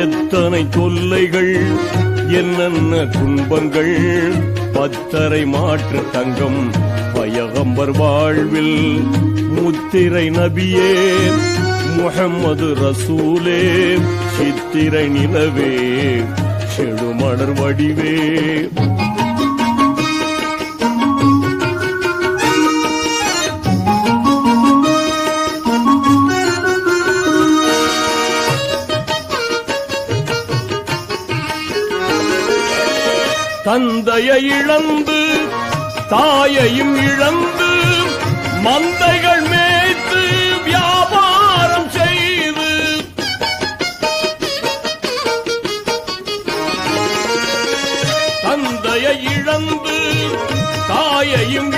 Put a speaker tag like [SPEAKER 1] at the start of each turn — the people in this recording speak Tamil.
[SPEAKER 1] எத்தனை தொல்லைகள் என்னென்ன துன்பங்கள். பத்தரை மாற்று தங்கம் பயகம்பர் வாழ்வில் முத்திரை நபியே முகம்மது ரசூலே சித்திரை நிலவே செடுமணர் வடிவே. தந்தையை இழந்து தாயையும் இழந்து மந்தைகள் மேய்த்து வியாபாரம் செய்து. தந்தையை இழந்து தாயையும்